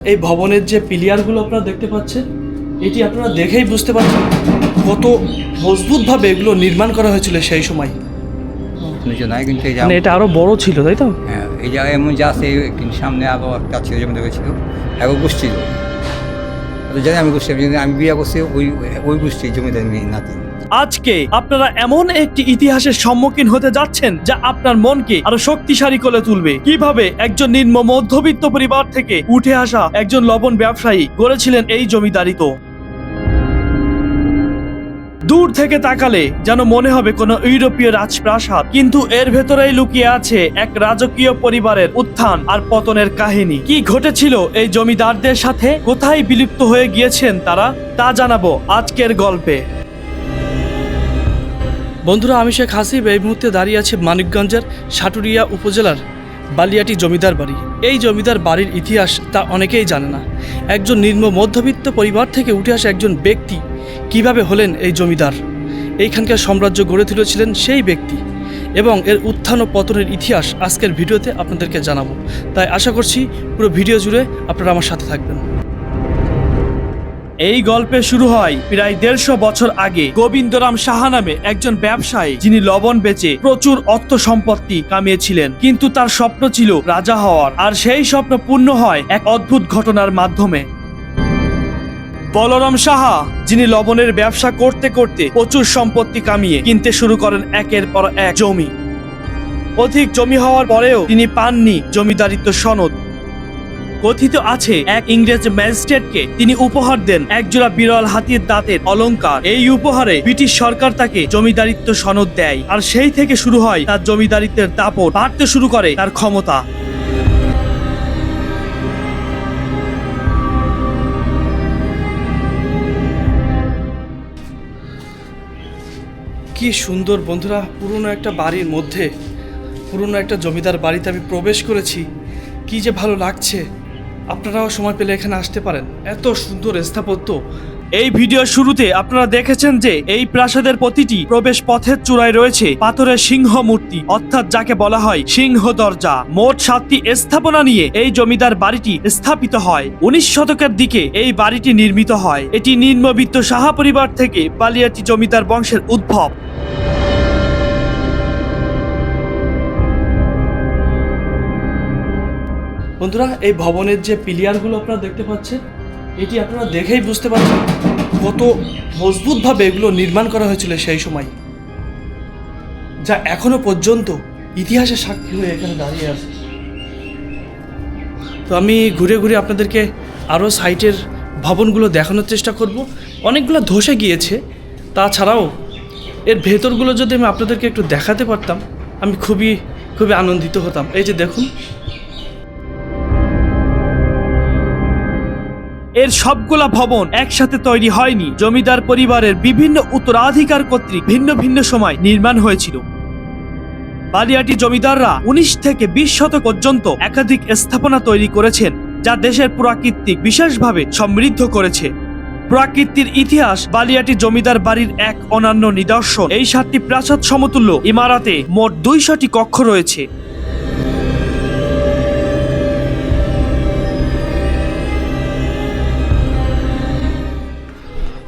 এই ভবনের যে পিলিয়ারগুলো আপনারা দেখতে পাচ্ছেন এটি আপনারা দেখেই বুঝতে পারছেন কত মজবুতভাবে এগুলো নির্মাণ করা হয়েছিল সেই সময়। নিচে নাই কিন্তু এই মানে এটা আরও বড় ছিল তাই তো? হ্যাঁ এই জায়গায় এমন যা আছে কিন্তু সামনে আবার একটা ছিল যেমন দেখেছিল এক গোষ্ঠী জানি আমি গোষ্ঠী, আমি বিয়ে করছি, ওই ওই গোষ্ঠীর জমিদার মেয়ে নাতি। আজকে আপনারা এমন একটি ইতিহাসের সম্মুখীন হতে যাচ্ছেন যা আপনার মনকে আরও শক্তিশালী করে তুলবে। কীভাবে একজন নিম্ন মধ্যবিত্ত পরিবার থেকে উঠে আসা একজন লবণ ব্যবসায়ী গড়েছিলেন এই জমিদারিত দূর থেকে তাকালে যেন মনে হবে কোনো ইউরোপীয় রাজপ্রাসাদ। কিন্তু এর ভেতরেই লুকিয়ে আছে এক রাজকীয় পরিবারের উত্থান আর পতনের কাহিনী। কি ঘটেছিল এই জমিদারদের সাথে? কোথায় বিলুপ্ত হয়ে গিয়েছেন তারা? তা জানাব আজকের গল্পে। বন্ধুরা, আমি শেখ হাসিব। এই মুহূর্তে দাঁড়িয়ে আছি মানিকগঞ্জের সাটুরিয়া উপজেলার বালিয়াটি জমিদার বাড়ি। এই জমিদার বাড়ির ইতিহাস তা অনেকেই জানে না। একজন নিম্ন মধ্যবিত্ত পরিবার থেকে উঠে আসা একজন ব্যক্তি কীভাবে হলেন এই জমিদার? এইখানকার সাম্রাজ্য গড়ে তুলেছিলেন সেই ব্যক্তি। এবং এর উত্থান ও পতনের ইতিহাস আজকের ভিডিওতে আপনাদেরকে জানাব। তাই আশা করছি পুরো ভিডিও জুড়ে আপনারা আমার সাথে থাকবেন। এই গল্পে শুরু হয় প্রায় দেড়শো বছর আগে গোবিন্দরাম সাহা নামে একজন ব্যবসায়ী, যিনি লবণ বেচে প্রচুর অর্থ সম্পত্তি কামিয়েছিলেন। কিন্তু তার স্বপ্ন ছিল রাজা হওয়ার, আর সেই স্বপ্ন পূর্ণ হয় এক অদ্ভুত ঘটনার মাধ্যমে। বলরাম সাহা, যিনি লবণের ব্যবসা করতে করতে প্রচুর সম্পত্তি কামিয়ে কিনতে শুরু করেন একের পর এক জমি। অধিক জমি হওয়ার পরেও তিনি পাননি জমিদারিত্ব সনদ। কথিত আছে, এক ইংরেজ ম্যাজিস্ট্রেটকে তিনি উপহার দেন একজোড়া বিরল হাতির দাঁতের অলঙ্কার। এই উপহারে ব্রিটিশ সরকার তাকে জমিদারিত্ব সনদ দেয়। আর সেই থেকে শুরু হয় তার জমিদারিত্বের দাপট। বাড়তে শুরু করে তার ক্ষমতা। কি সুন্দর বন্ধুরা, পুরনো একটা বাড়ির মধ্যে, পুরনো একটা জমিদার বাড়িতে আমি প্রবেশ করেছি। কি যে ভালো লাগছে। আপনারাও সময় পেলে এখানে আসতে পারেন। এত সুন্দর স্থাপত্য এই ভিডিওর শুরুতে আপনারা দেখেছেন যে এই প্রাসাদের প্রতিটি প্রবেশ পথের চূড়ায় রয়েছে পাথরের সিংহ মূর্তি, অর্থাৎ যাকে বলা হয় সিংহ দরজা। মোট সাতটি স্থাপনা নিয়ে এই জমিদার বাড়িটি স্থাপিত হয়। উনিশ শতকের দিকে এই বাড়িটি নির্মিত হয়। এটি নিম্নবিত্ত সাহা পরিবার থেকে পালিয়াটি জমিদার বংশের উদ্ভব। বন্ধুরা, এই ভবনের যে পিলিয়ারগুলো আপনারা দেখতে পাচ্ছেন এটি আপনারা দেখেই বুঝতে পারছেন কত মজবুতভাবে এগুলো নির্মাণ করা হয়েছিল সেই সময়। যা এখনও পর্যন্ত ইতিহাসের সাক্ষী হয়ে এখানে দাঁড়িয়ে আছে। তো আমি ঘুরে ঘুরে আপনাদেরকে আরও সাইটের ভবনগুলো দেখানোর চেষ্টা করব। অনেকগুলো ধসে গিয়েছে। তাছাড়াও এর ভেতরগুলো যদি আমি আপনাদেরকে একটু দেখাতে পারতাম, আমি খুবই খুবই আনন্দিত হতাম। এই যে দেখুন এর সবগুলা ভবন একসাথে তৈরি হয়নি। জমিদার পরিবারের বিভিন্ন উত্তরাধিকার কর্তৃক ভিন্ন ভিন্ন সময় নির্মাণ হয়েছিল। বালিয়াটি জমিদাররা উনিশ থেকে বিশ শতক পর্যন্ত একাধিক স্থাপনা তৈরি করেছেন, যা দেশের প্রাকৃতিক বিশেষভাবে সমৃদ্ধ করেছে। প্রাকৃতির ইতিহাস বালিয়াটি জমিদার বাড়ির এক অনন্য নিদর্শন। এই সাতটি প্রাসাদ সমতুল্য ইমারাতে মোট দুইশটি কক্ষ রয়েছে।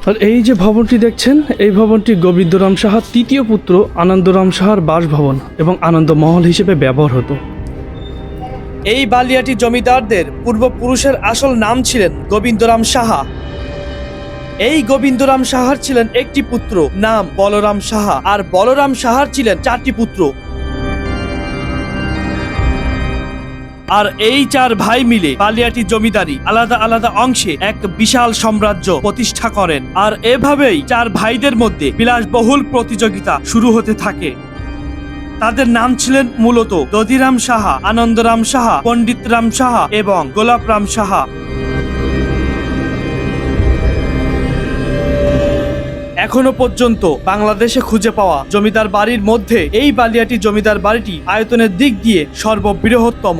আর এই যে ভবনটি দেখছেন, এই ভবনটি গোবিন্দরাম সাহার তৃতীয় পুত্র আনন্দরাম সাহার বাসভবন এবং আনন্দমহল হিসেবে ব্যবহার হতো এই বালিয়াটি জমিদারদের পূর্বপুরুষের আসল নাম ছিলেন গোবিন্দরাম সাহা। এই গোবিন্দরাম সাহার ছিলেন একটি পুত্র, নাম বলরাম সাহা, আর বলরাম সাহার ছিলেন চারটি পুত্র। আর এই চার ভাই মিলে বালিয়াটি জমিদারি আলাদা আলাদা অংশে এক বিশাল সাম্রাজ্য প্রতিষ্ঠা করেন। আর এভাবেই চার ভাইদের মধ্যে বিলাসবহুল প্রতিযোগিতা শুরু হতে থাকে। তাদের নাম ছিলেন মূলত দধিরাম সাহা, আনন্দরাম সাহা, পণ্ডিতরাম সাহা এবং গোলাপরাম সাহা। এখনও পর্যন্ত বাংলাদেশে খুঁজে পাওয়া জমিদার বাড়ির মধ্যে এই বালিয়াটি জমিদার বাড়িটি আয়তনের দিক দিয়ে সর্ববৃহত্তম।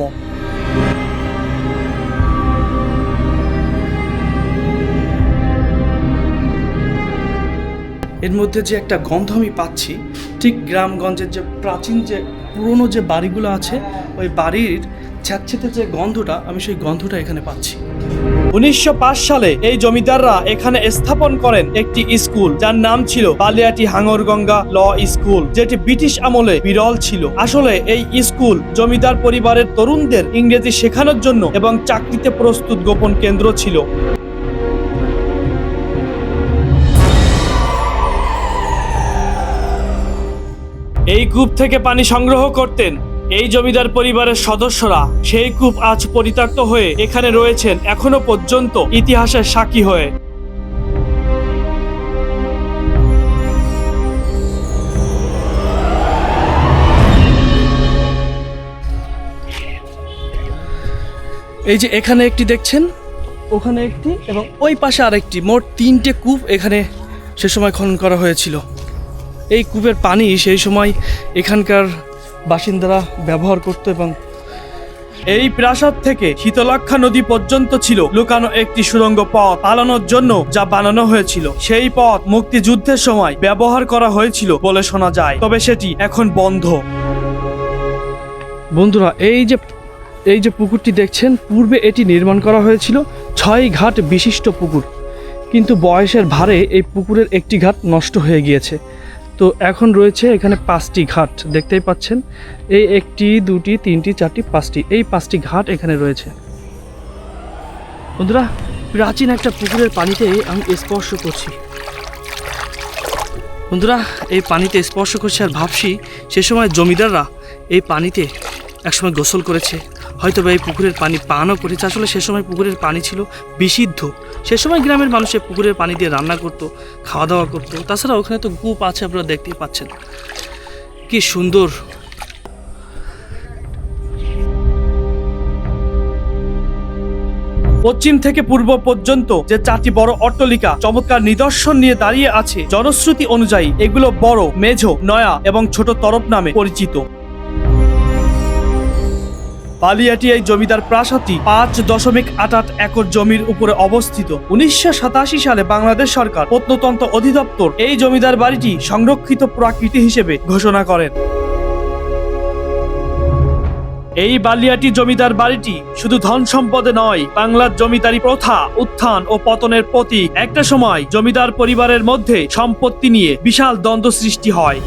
এর মধ্যে যে একটা গন্ধ আমি পাচ্ছি, ঠিক গ্রামগঞ্জের যে প্রাচীন যে পুরনো যে বাড়িগুলো আছে, ওই বাড়ির ছ্যাঁতছেতে যে গন্ধটা, আমি সেই গন্ধটা এখানে পাচ্ছি। উনিশশো পাঁচ সালে এই জমিদাররা এখানে স্থাপন করেন একটি স্কুল, যার নাম ছিল বালিয়াটি হাঙ্গরগঙ্গা ল স্কুল, যেটি ব্রিটিশ আমলে বিরল ছিল। আসলে এই স্কুল জমিদার পরিবারের তরুণদের ইংরেজি শেখানোর জন্য এবং চাকরিতে প্রস্তুত গোপন কেন্দ্র ছিল। এই কূপ থেকে পানি সংগ্রহ করতেন। এই জমিদার পরিবারের সদস্যরা সেই কূপ আজ পরিত্যক্ত হয়ে এখানে রয়েছেন এখনও পর্যন্ত ইতিহাসের সাক্ষী হয়ে। এই যে এখানে একটি দেখছেন, ওখানে একটি এবং ওই পাশে আরেকটি। মোট তিনটে কূপ এখানে সে সময় খনন করা হয়েছিল। এই কূপের পানি সেই সময় এখানকার বাসিন্দারা ব্যবহার করত এবং এই প্রাসাদ থেকে শীতলাক্ষা নদী পর্যন্ত ছিল লুকানো একটি সুড়ঙ্গ পথ পালানোর জন্য যা বানানো হয়েছিল। সেই পথ মুক্তিযুদ্ধের সময় ব্যবহার করা হয়েছিল বলে শোনা যায়, তবে সেটি এখন বন্ধ। বন্ধুরা, এই যে এই যে পুকুরটি দেখছেন, পূর্বে এটি নির্মাণ করা হয়েছিল ছয় ঘাট বিশিষ্ট পুকুর। কিন্তু বয়সের ভারে এই পুকুরের একটি ঘাট নষ্ট হয়ে গিয়েছে। তো এখন রয়েছে এখানে পাঁচটি ঘাট, দেখতেই পাচ্ছেন। এই একটি, দুটি, তিনটি, চারটি, পাঁচটি, এই পাঁচটি ঘাট এখানে রয়েছে। বন্ধুরা, প্রাচীন একটা পুকুরের পানিতে আমি স্পর্শ করছি। বন্ধুরা, এই পানিতে স্পর্শ করছি আর ভাবছি, সে সময় জমিদাররা এই পানিতে একসময় গোসল করেছে। হয়তো বা এই পুকুরের পানি পানও করেছে। আসলে সে সময় পুকুরের পানি ছিল বিশুদ্ধ। সে সময় গ্রামের মানুষ পুকুরের পানি দিয়ে রান্না করতো খাওয়া দাওয়া করতো। তাছাড়া ওখানে তো কূপ আছে আপনারা দেখতেই পাচ্ছেন। কি সুন্দর। পশ্চিম থেকে পূর্ব পর্যন্ত যে চারটি বড় অট্টালিকা চমৎকার নিদর্শন নিয়ে দাঁড়িয়ে আছে, জনশ্রুতি অনুযায়ী এগুলো বড়, মেঝো, নয়া এবং ছোট তরফ নামে পরিচিত। বালিয়াটি এই জমিদার প্রাসাদটি পাঁচ দশমিক আট আট একর জমির উপরে অবস্থিত। উনিশশো সাতাশি সালে বাংলাদেশ সরকার প্রত্নতন্ত্র অধিদপ্তর এই জমিদার বাড়িটি সংরক্ষিত প্রাকৃতি হিসেবে ঘোষণা করেন। এই বালিয়াটি জমিদার বাড়িটি শুধু ধন সম্পদে নয়, বাংলার জমিদারি প্রথা, উত্থান ও পতনের প্রতীক। একটা সময় জমিদার পরিবারের মধ্যে সম্পত্তি নিয়ে বিশাল দ্বন্দ্ব সৃষ্টি হয়।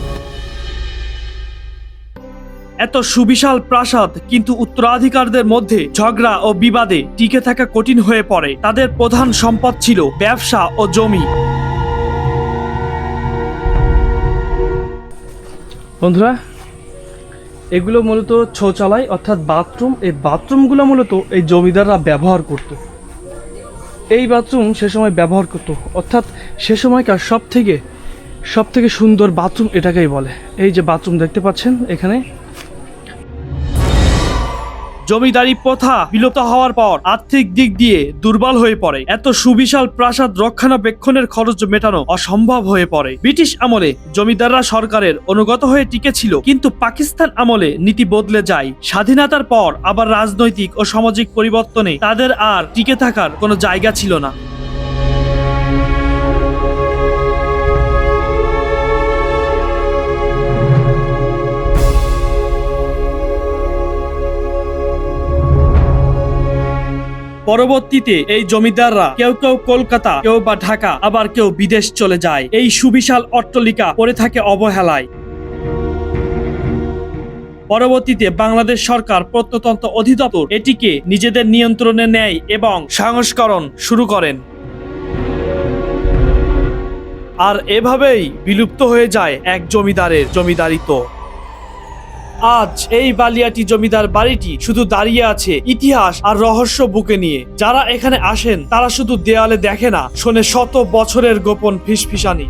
এত সুবিশাল প্রাসাদ, কিন্তু উত্তরাধিকারদের মধ্যে ঝগড়া ও বিবাদে টিকে থাকা কঠিন হয়ে পড়ে। তাদের প্রধান সম্পদ ছিল ব্যবসা ও জমি। বন্ধুরা, এগুলো মূলত শৌচালয়, অর্থাৎ বাথরুম। এই বাথরুমগুলো মূলত এই জমিদাররা ব্যবহার করত। এই বাথরুম সে সময় ব্যবহার করত, অর্থাৎ সে সময়কার সব থেকে সব থেকে সুন্দর বাথরুম এটাকেই বলে। এই যে বাথরুম দেখতে পাচ্ছেন এখানে জমিদারি প্রথা বিলুপ্ত হওয়ার পর আর্থিক দিক দিয়ে দুর্বল হয়ে পড়ে। এত সুবিশাল প্রাসাদ রক্ষণাবেক্ষণের খরচ মেটানো অসম্ভব হয়ে পড়ে। ব্রিটিশ আমলে জমিদাররা সরকারের অনুগত হয়ে টিকেছিল, কিন্তু পাকিস্তান আমলে নীতি বদলে যায়। স্বাধীনতার পর আবার রাজনৈতিক ও সামাজিক পরিবর্তনে তাদের আর টিকে থাকার কোনো জায়গা ছিল না। পরবর্তীতে এই জমিদাররা কেউ কেউ কলকাতা, কেউ বা ঢাকা, আবার কেউ বিদেশ চলে যায়। এই সুবিশাল অট্টালিকা পড়ে থাকে অবহেলায়। পরবর্তীতে বাংলাদেশ সরকার প্রত্নতন্ত্র অধিদপ্তর এটিকে নিজেদের নিয়ন্ত্রণে নেয় এবং সংস্করণ শুরু করেন। আর এভাবেই বিলুপ্ত হয়ে যায় এক জমিদারের জমিদারিত্ব। আজ এই বালিয়াটি জমিদার বাড়িটি শুধু দাঁড়িয়ে আছে ইতিহাস আর রহস্য বুকে নিয়ে। যারা এখানে আসেন, তারা শুধু দেয়ালে দেখে না, শোনে শত বছরের গোপন ফিসফিসানি।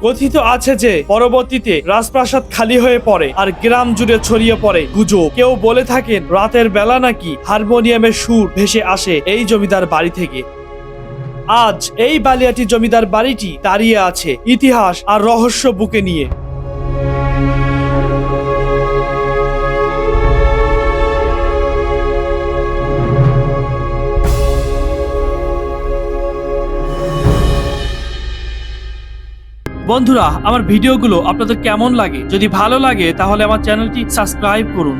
কথিত আছে যে, পরবর্তীতে রাজপ্রাসাদ খালি হয়ে পড়ে আর গ্রাম জুড়ে ছড়িয়ে পড়ে গুজব। কেউ বলে থাকেন, রাতের বেলা নাকি হারমোনিয়ামের সুর ভেসে আসে এই জমিদার বাড়ি থেকে। আজ এই বালিয়াটি জমিদার বাড়িটি দাঁড়িয়ে আছে ইতিহাস আর রহস্য বুকে নিয়ে। বন্ধুরা আমার ভিডিওগুলো আপনাদের কেমন লাগে? যদি ভালো লাগে তাহলে আমার চ্যানেলটি সাবস্ক্রাইব করুন।